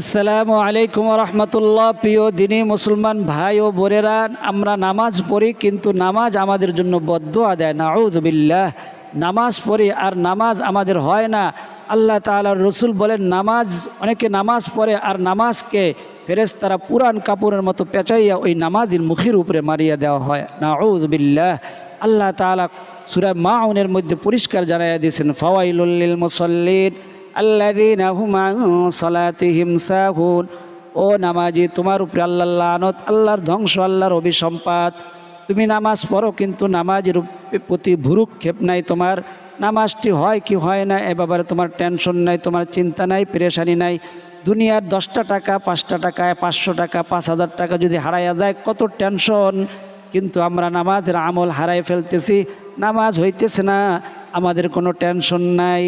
আসসালামু আলাইকুম রহমতুল্লাহ। প্রিয় দিনী মুসলমান ভাই ও বোনেরা, আমরা নামাজ পড়ি কিন্তু নামাজ আমাদের জন্য বদ্ধ আদায় নাউজবিল্লাহ নামাজ পড়ি আর নামাজ আমাদের হয় না। আল্লাহ তাআলার রসুল বলেন, নামাজ, অনেকে নামাজ পড়ে আর নামাজকে ফেরেস তারা পুরান কাপড়ের মতো পেঁচাইয়া ওই নামাজের মুখের উপরে মারিয়া দেওয়া হয়। নাউজবিল্লাহ আল্লাহ তাআলা সুরা মাউনের মধ্যে পরিষ্কার জানাইয়া দিয়েছেন ফওয়াইলুল্লিল মুসল্লিন। আল্লাযীনা হুম সালাতিহিম সাহুন ও নামাজি, তোমার উপরে আল্লাহ লানত, আল্লাহর ধ্বংস, আল্লাহর অভিসম্পাত। তুমি নামাজ পড়ো, কিন্তু নামাজের প্রতি ভুরুক্ষেপ নাই তোমার। নামাজটি হয় কি হয় না, এ ব্যাপারে তোমার টেনশন নাই, তোমার চিন্তা নাই, পেরেশানি নাই। দুনিয়ার দশটা টাকা, পাঁচটা টাকা, পাঁচশো টাকা, পাঁচ হাজার টাকা যদি হারাইয়া যায়, কত টেনশন। কিন্তু আমরা নামাজের আমল হারাই ফেলতেছি, নামাজ হইতেছে না, আমাদের কোনো টেনশন নাই।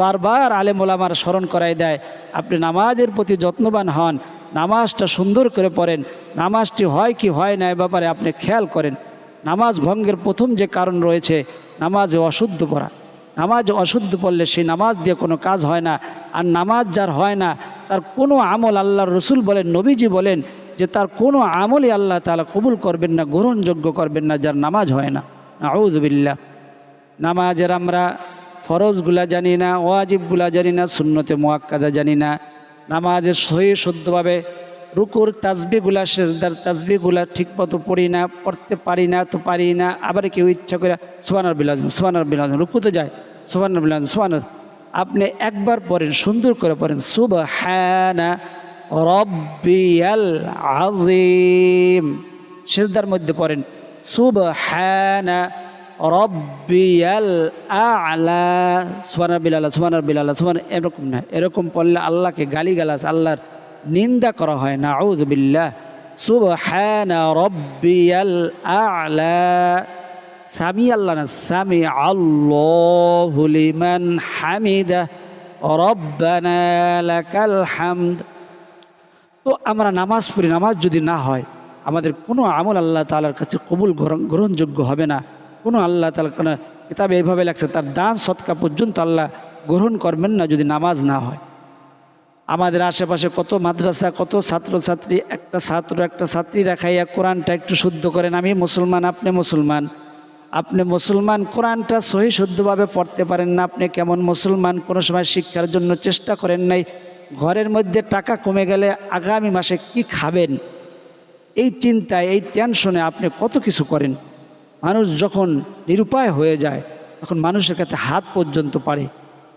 বারবার আলেম ওলামার স্মরণ করাই দেয়। আপনি নামাজের প্রতি যত্নবান হন, নামাজটা সুন্দর করে পড়েন, নামাজটি হয় কি হয় না এ ব্যাপারে আপনি খেয়াল করেন। নামাজ ভঙ্গের প্রথম যে কারণ রয়েছে, নামাজে অশুদ্ধ পড়া। নামাজ অশুদ্ধ পড়লে সেই নামাজ দিয়ে কোনো কাজ হয় না, আর নামাজ যার হয় না, তার কোনো আমল আল্লাহর রসুল বলেন, নবীজি বলেন যে তার কোনো আমলই আল্লাহ তালা কবুল করবেন না, গ্রহণযোগ্য করবেন না, যার নামাজ হয় না। আউজবিল্লা নামাজের আমরা ফরজগুলা জানি না, ওয়াজিবগুলা জানি না শূন্যতে মোয়াক্কাদা জানি না। নামাজের সহি শুদ্ধভাবে রুকুর তাজবিগুলা, সেজদার তাজবিগুলা ঠিক মতো পড়ি না, পড়তে পারি না, তো পারি না। আবার কেউ ইচ্ছা করে সোহানার বিলাজ সোহানার বিলাজ রুকুতে যায় সোহানার বিলাজ সোহানার আপনি একবার পড়েন, সুন্দর করে পড়েন শুভ হ্যানা রব্বিয়াল আজিম সেজদার মধ্যে পড়েন শুভ হ্যানা রব্বিয়াল আলা সুবানার বিলালা সুবানার বিলালা সুবান এরকম না, এরকম পড়লে আল্লাহকে গালি গালাস আল্লাহর নিন্দা করা হয় না আউযবিল্লাহ সুবহানা রব্বিয়াল আলা, সামি আল্লাহ না, সামি আল্লাহু লিমান হামিদা, রব্বানা লাকাল হামদ। তো আমরা নামাজ পড়ি, নামাজ যদি না হয়, আমাদের কোনো আমল আল্লাহ তালার কাছে কবুল গ্রহণ- গ্রহণযোগ্য হবে না। কোনো আল্লাহ তালা কোনো কিতাবে এইভাবে লাগছে তার দান সৎকা পর্যন্ত আল্লাহ গ্রহণ করবেন না যদি নামাজ না হয়। আমাদের আশেপাশে কত মাদ্রাসা, কত ছাত্রছাত্রী, একটা ছাত্র একটা ছাত্রী রাখাইয়া কোরআনটা একটু শুদ্ধ করেন, আমি মুসলমান, আপনি মুসলমান। আপনি মুসলমান, কোরআনটা সহি শুদ্ধভাবে পড়তে পারেন না, আপনি কেমন মুসলমান, কোনো সময় শিক্ষার জন্য চেষ্টা করেন নাই, ঘরের মধ্যে টাকা কমে গেলে আগামী মাসে কি খাবেন? এই চিন্তায়, এই টেনশনে আপনি কত কিছু করেন? মানুষ যখন নিরুপায় হয়ে যায়, তখন মানুষের কাছে হাত পর্যন্ত পারে।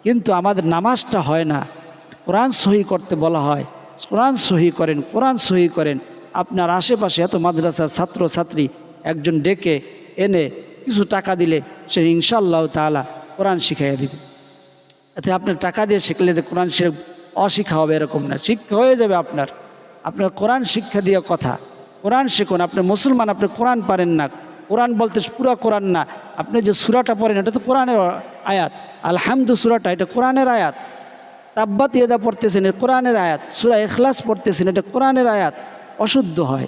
কিন্তু আমাদের নামাজটা হয় না। কোরআন সহি করতে বলা হয়। কোরআন সহি করেন, কোরআন সহি করেন। আপনার আশেপাশে এত মাদ্রাসার ছাত্র ছাত্রী একজন ডেকে এনে কিছু টাকা দিলে সে ইনশাল্লাহ তাআলা কোরআন শিখাইয়া দিবে। এতে আপনি টাকা দিয়ে শিখলে যে কোরআন শিখ অশিক্ষা হবে এরকম না। শিক্ষা হয়ে যাবে আপনার। আপনার কোরআন শিক্ষা দিয়ে কথা। কোরআন শিখুন। আপনি মুসলমান, আপনি কোরআন পারেন না। কোরআন বলতে পুরা কোরআন না। আপনি যে সুরাটা পড়েন, এটা তো কোরআনের আয়াত। আলহামদু সুরাটা, এটা কোরআনের আয়াত। তাব্বাত ইয়েদা পড়তেছেন, এটা কোরআনের আয়াত। সুরা এখলাস পড়তেছেন, এটা কোরআনের আয়াত। অশুদ্ধ হয়।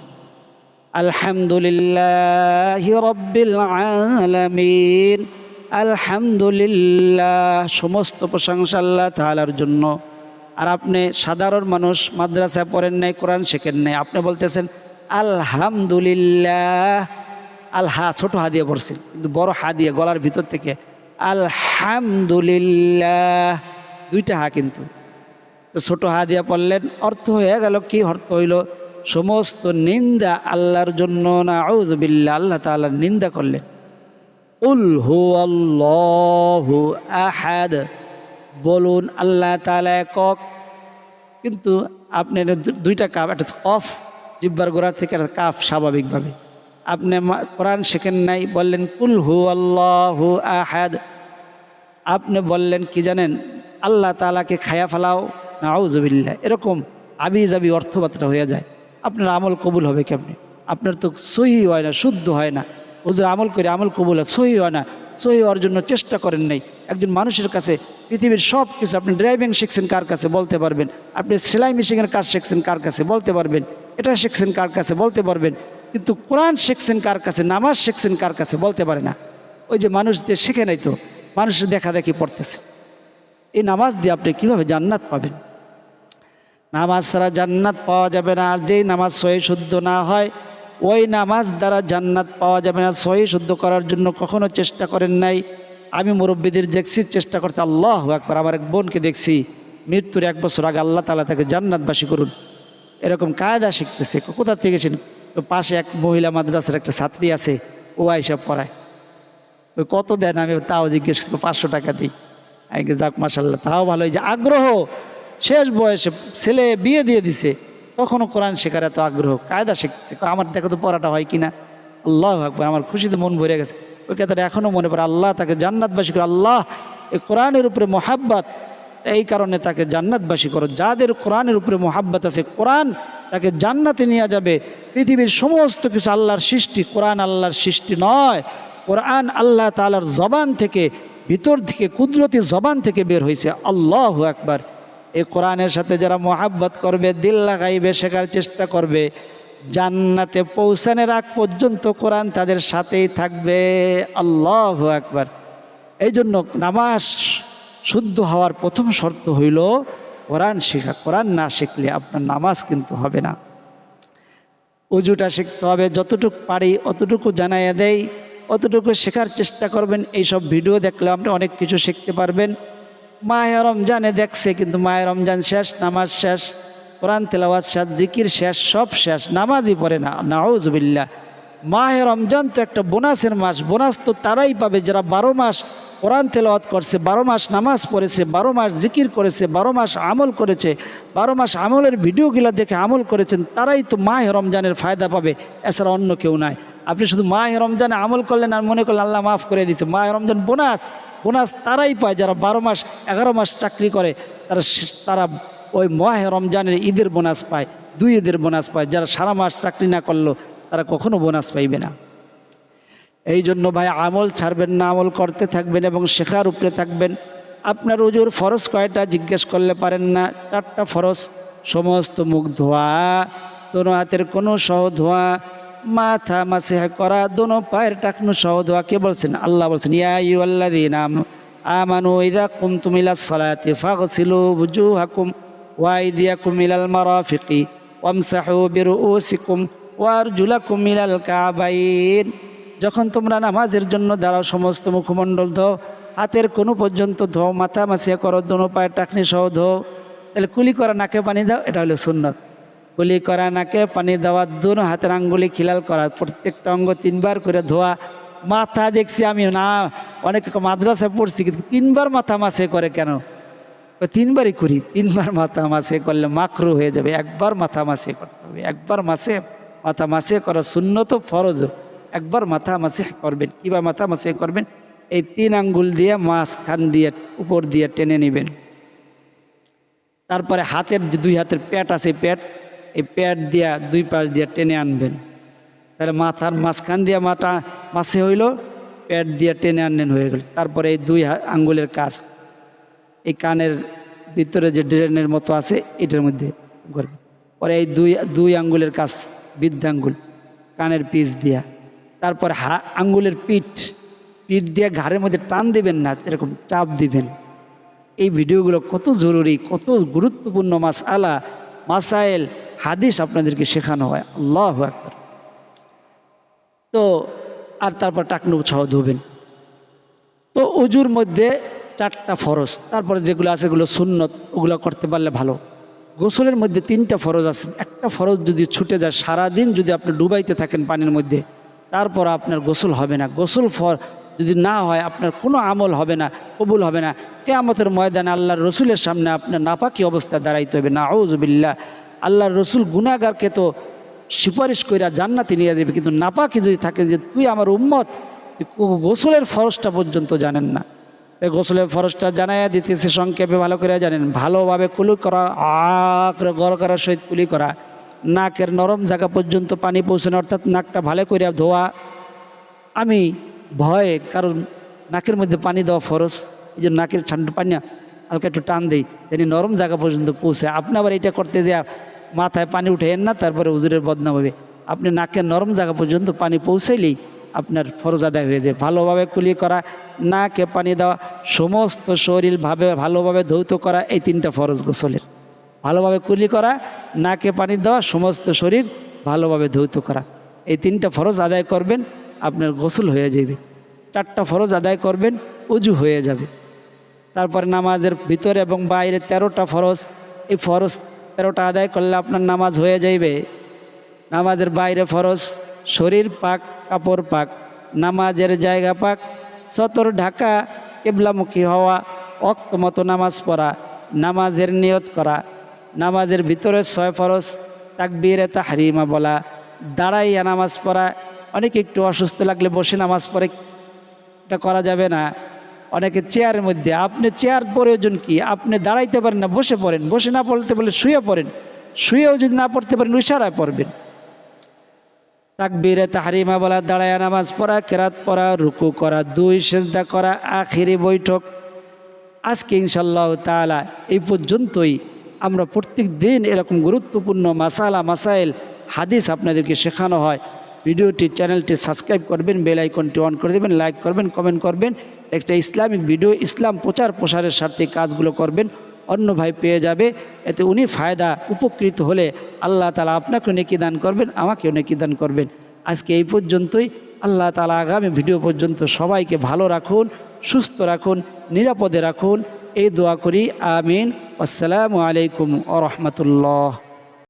আলহামদুলিল্লাহ রব্বিল আলামিন। আলহামদুলিল্লাহ, সমস্ত প্রশংসা আল্লাহ তাআলার জন্য। আর আপনি সাধারণ মানুষ, মাদ্রাসায় পড়েন নাই, কোরআন শেখেন নাই, আপনি বলতেছেন, আলহামদুলিল্লাহ। আল হা ছোট হা দিয়ে পড়ছেন কিন্তু বড় হা দিয়ে গলার ভিতর থেকে আলহামদুলিল্লাহ, দুইটা হা কিন্তু। তো ছোট হা দিয়া পড়লেন, অর্থ হয়ে গেল, কি অর্থ হইল? সমস্ত নিন্দা আল্লাহর জন্য না আউযবিল্লাহ আল্লাহ তাআলার নিন্দা করলেন। উল হু আল্লাহু আহাদ, বলুন আল্লাহ তাআলা একক। কিন্তু আপনি দুইটা কাপ, একটা অফ, জিব্বার গোড়ার থেকে একটা কাপ, স্বাভাবিকভাবে। আপনি কোরআন শেখেন নাই, বললেন, কুল হু আল্লাহু আহাদ। আপনি বললেন, কি জানেন, আল্লাহ তালাকে খায়া ফেলাও না আউজবিল্লা এরকম আবি জাবি অর্থবার্তা হয়ে যায়। আপনার আমল কবুল হবে কেমনি? আপনার তো সহি হয় না, শুদ্ধ হয় না। হুজুর, আমল করে আমল কবুল হয়, সহি হয় না। সহি হওয়ার জন্য চেষ্টা করেন নাই। একজন মানুষের কাছে, পৃথিবীর সব কিছু আপনি ড্রাইভিং শিখছেন কার কাছে বলতে পারবেন? আপনি সেলাই মেশিনের কাজ শিখছেন কার কাছে বলতে পারবেন? এটা শিখছেন কার কাছে বলতে পারবেন? কিন্তু কোরআন শিখছেন কার কাছে, নামাজ শিখছেন কার কাছে বলতে পারে না। ওই যে মানুষ যে শিখে নাই তো, মানুষের দেখা দেখি পড়তেছে। এই নামাজ দিয়ে আপনি কীভাবে জান্নাত পাবেন? নামাজ ছাড়া জান্নাত পাওয়া যাবে না, আর যেই নামাজ সহি শুদ্ধ না হয়, ওই নামাজ দ্বারা জান্নাত পাওয়া যাবে না। সহি শুদ্ধ করার জন্য কখনো চেষ্টা করেন নাই। আমি মুরব্বীদের দেখছি, চেষ্টা করতে আল্লাহ একবার আমার এক বোনকে দেখছি। মৃত্যুর এক বছর আগে আল্লাহ তালা তাকে জান্নাতবাসী করুন। এরকম কায়দা শিখতেছে, কোথা থেকে তো পাশে এক মহিলা মাদ্রাসার একটা ছাত্রী আছে, ও আইসব পড়ায়। ওই কত দেন আমি তাও জিজ্ঞেস করি পাঁচশো টাকা দিই। আমি যাক মাসাল্লাহ তাও ভালো যে আগ্রহ, শেষ বয়সে ছেলে বিয়ে দিয়ে দিছে। তখনও কোরআন শেখার এত আগ্রহ, কায়দা শিখছে। আমার দেখো তো পড়াটা হয় কিনা? আল্লাহ আকবর, আমার খুশিতে মন ভরে গেছে। ওই কথাটা এখনও মনে পড়ে। আল্লাহ তাকে জান্নাতবাসী করে। আল্লাহ এই কোরআনের উপরে মোহাব্বত, এই কারণে তাকে জান্নাতবাসী করো। যাদের কোরআনের উপরে মোহাব্বত আছে, কোরআন তাকে জান্নাতে নিয়ে যাবে। পৃথিবীর সমস্ত কিছু আল্লাহর সৃষ্টি, কোরআন আল্লাহর সৃষ্টি নয়। কোরআন আল্লাহ তালার জবান থেকে, ভিতর থেকে, কুদরতি জবান থেকে বের হয়েছে আল্লাহ একবার এই কোরআনের সাথে যারা মোহাব্বত করবে, দিল লাগাইবে, শেখার চেষ্টা করবে, জান্নাতে পৌঁছানোর আগ পর্যন্ত কোরআন তাদের সাথেই থাকবে। আল্লাহ একবার এই জন্য নামাজ শুদ্ধ হওয়ার প্রথম শর্ত হইল কোরআন শেখা, কোরআন না শিখলে আপনার নামাজ কিন্তু হবে না। উজুটা শিখতে হবে, যতটুকু পারি অতটুকু জানাইয়া দেই, অতটুকু শেখার চেষ্টা করবেন, এইসব ভিডিও দেখলে আপনি অনেক কিছু শিখতে পারবেন। মাহে রমজানে দেখছে কিন্তু মাহে রমজান শেষ, নামাজ শেষ, কোরআন তেলাওয়াত শেষ, জিকির শেষ, সব শেষ, নামাজই পড়ে না নাউজবিল্লা মাহে রমজান তো একটা বোনাসের মাস। বোনাস তো তারাই পাবে যারা বারো মাস কোরআন তেলাওয়াত করছে, বারো মাস নামাজ পড়েছে, বারো মাস জিকির করেছে, বারো মাস আমল করেছে, বারো মাস আমলের ভিডিওগুলো দেখে আমল করেছেন, তারাই তো মাহে রমজানের ফায়দা পাবে, এছাড়া অন্য কেউ নাই। আপনি শুধু মাহে রমজানে আমল করলেন আর মনে করলেন, আল্লাহ মাফ করে দিচ্ছে মাহে রমজান বোনাস বোনাস তারাই পায় যারা বারো মাস, এগারো মাস চাকরি করে, তারা তারা ওই মাহে রমজানের ঈদের বোনাস পায়, দুই ঈদের বোনাস পায়, যারা সারা মাস চাকরি না করল তারা কখনো বোনাস পাইবে না। এই জন্য ভাই আমল ছাড়বেন না, আমল করতে থাকবেন এবং শেখার উপরে থাকবেন। আপনার উজুর ফরজ কয়টা জিজ্ঞেস করলে পারেন না? চারটা ফরজ, সমস্ত মুখ ধোয়া, দোনো হাতের কোনো সহ ধোয়া, মাথা মাসে করা, দোনো পায়ের টাকনো সহ ধোয়া, কে বলছেন? আল্লাহ বলছেন, ইয়া ইউল্লাদিন আমানু ইদা কুমতুম ইলা সালাতি ফাগসিলু বুজুহাকুম ওয়াইদিয়াকুম ইলাল মারাফিকি ওয়ামসাহু বিরুউসিকুম ওয়ারজুলাকুম ইলাল কাবাইন। যখন তোমরা নামাজের জন্য দাঁড়াও, সমস্ত মুখমণ্ডল ধো হাতের কোনো পর্যন্ত ধো মাথা মাসিয়া করো, দোনো পায়ের টাকনি সহ ধো তাহলে কুলি করা নাকে পানি দাও, এটা হলো সুন্নত। কুলি করা নাকে পানি দেওয়া, দোনো হাতের আঙ্গুলি খিলাল করা, প্রত্যেকটা অঙ্গ তিনবার করে ধোয়া। মাথা দেখছি আমি না, অনেক মাদ্রাসায় পড়ছি, কিন্তু তিনবার মাথা মাসে করে কেন? তিনবারই করি, তিনবার মাথা মাসে করলে মাকরু হয়ে যাবে, একবার মাথা মাসে করতে হবে, একবার মাসে মাথা মাসে করা শূন্য তো ফরজ। একবার মাথা মাসে করবেন। কিবা মাথা মাসে করবেন? এই তিন আঙ্গুল দিয়ে মাঝখান দিয়ে, উপর দিয়ে টেনে নেবেন। তারপরে হাতের যে দুই হাতের প্যাট আছে প্যাট, এই প্যাট দিয়া দুই পাশ দিয়ে টেনে আনবেন। তাহলে মাথার মাঝখান দিয়ে মাথা মাসে হইল, প্যাট দিয়ে টেনে আনলেন হয়ে গেল। তারপরে এই দুই আঙ্গুলের কাজ এই কানের ভিতরে যে ড্রেনের মতো আছে, এটার মধ্যে করবে পরে এই দুই দুই আঙ্গুলের কাজ বৃদ্ধাঙ্গুল, কানের পিস দিয়া। তারপর হা, আঙ্গুলের পিঠ। পিঠ দিয়ে ঘাড়ের মধ্যে টান দিবেন না, এরকম চাপ দিবেন। এই ভিডিওগুলো কত জরুরি, কত গুরুত্বপূর্ণ মাস আলা মাসাইল, হাদিস আপনাদেরকে শেখানো হয়। আল্লাহ একবার তো, আর তারপর টাকনু ছাও ধুবেন। তো, উজুর মধ্যে চারটা ফরজ। তারপরে যেগুলো আছে সেগুলো সুন্নত, ওগুলো করতে পারলে ভালো। গোসলের মধ্যে তিনটা ফরজ আছে। একটা ফরজ যদি ছুটে যায়, সারাদিন যদি আপনি ডুবাইতে থাকেন পানির মধ্যে, তারপর আপনার গোসল হবে না। গোসল ফর যদি না হয়, আপনার কোনো আমল হবে না, কবুল হবে না। কে কেয়ামতের ময়দানে আল্লাহর রসুলের সামনে আপনার নাপাকি অবস্থায় দাঁড়াইতে হবে। না আউজবিল্লা আল্লাহর রসুল গুনাগারকে তো সুপারিশ কইরা জান্নাতে নিয়ে যাবে, কিন্তু নাপাকি যদি থাকে যে, তুই আমার উম্মত গোসলের ফরজটা পর্যন্ত জানেন না। এই গোসলের ফরজটা জানাইয়া দিতেছে, সংক্ষেপে ভালো করে জানেন। ভালোভাবে কুলি করা আঁকড়ে গড় করার সহিত কুলি করা। নাকের নরম জায়গা পর্যন্ত পানি পৌঁছানো, অর্থাৎ নাকটা ভালো করে ধোয়া। আমি ভয়ে কারণ নাকের মধ্যে পানি দেওয়া ফরজ, এই জন্য নাকের ঠান্ডা পানি হালকা একটু টান দিই তিনি নরম জায়গা পর্যন্ত পৌঁছে। আপনি আবার এটা করতে যে মাথায় পানি উঠেন না, তারপরে উজুরের বদনাম হবে। আপনি নাকের নরম জায়গা পর্যন্ত পানি পৌঁছাইলেই আপনার ফরজ আদায় হয়ে যায়। ভালোভাবে কুলি করা, নাকে পানি দেওয়া, সমস্ত শরীর ভাবে, ভালোভাবে ধৌত করা, এই তিনটা ফরজ গোসলের। ভালোভাবে কুলি করা, নাকে পানি দেওয়া, সমস্ত শরীর ভালোভাবে ধৌত করা। এই তিনটা ফরজ আদায় করবেন, আপনার গোসল হয়ে যাবে। চারটা ফরজ আদায় করবেন, উজু হয়ে যাবে। তারপরে নামাজের ভিতরে এবং বাইরে তেরোটা ফরজ, এই ফরজ তেরোটা আদায় করলে আপনার নামাজ হয়ে যাইবে। নামাজের বাইরে ফরজ শরীর পাক, কাপড় পাক, নামাজের জায়গা পাক, সতর ঢাকা, কেবলামুখী হওয়া, অক্ত মতো নামাজ পড়া, নামাজের নিয়ত করা, নামাজের ভিতরে ছয় ফরজ, তাকবীরে, তাহরিমা বলা, দাঁড়াইয়া নামাজ পড়া, অনেকে একটু অসুস্থ লাগলে বসে নামাজ পড়ে, এটা করা যাবে না। অনেকে চেয়ারের মধ্যে, আপনি চেয়ার প্রয়োজন কি? আপনি দাঁড়াইতে পারেন না, বসে পড়েন, বসে না পড়তে বলে শুয়ে পড়েন, শুয়েও যদি না পড়তে পারেন, ইশারায় পড়বেন। তাকবীরে তাহারিমা বলা দাঁড়ায় নামাজ পড়া, কেরাত পড়া, রুকু করা, দুই সেজদা করা, আখিরি বৈঠক। আজকে ইনশাল্লাহ তাআলা এই পর্যন্তই। আমরা প্রত্যেক দিন এরকম গুরুত্বপূর্ণ মাসালা, মাসাইল, হাদিস আপনাদেরকে শেখানো হয়। ভিডিওটি, চ্যানেলটি সাবস্ক্রাইব করবেন, বেল আইকনটি অন করে দেবেন, লাইক করবেন, কমেন্ট করবেন। একটা ইসলামিক ভিডিও, ইসলাম প্রচার প্রসারের স্বার্থে কাজগুলো করবেন। অন্য ভাই পেয়ে যাবে, এতে উনি ফায়দা উপকৃত হলে আল্লাহ তালা আপনাকেও নেকি দান করবেন, আমাকেও নেকি দান করবেন। আজকে এই পর্যন্তই। আল্লাহ তালা আগামী ভিডিও পর্যন্ত সবাইকে ভালো রাখুন, সুস্থ রাখুন, নিরাপদে রাখুন। এই দোয়া করি, আমিন। আসসালামু আলাইকুম আ রহমতুল্লাহ।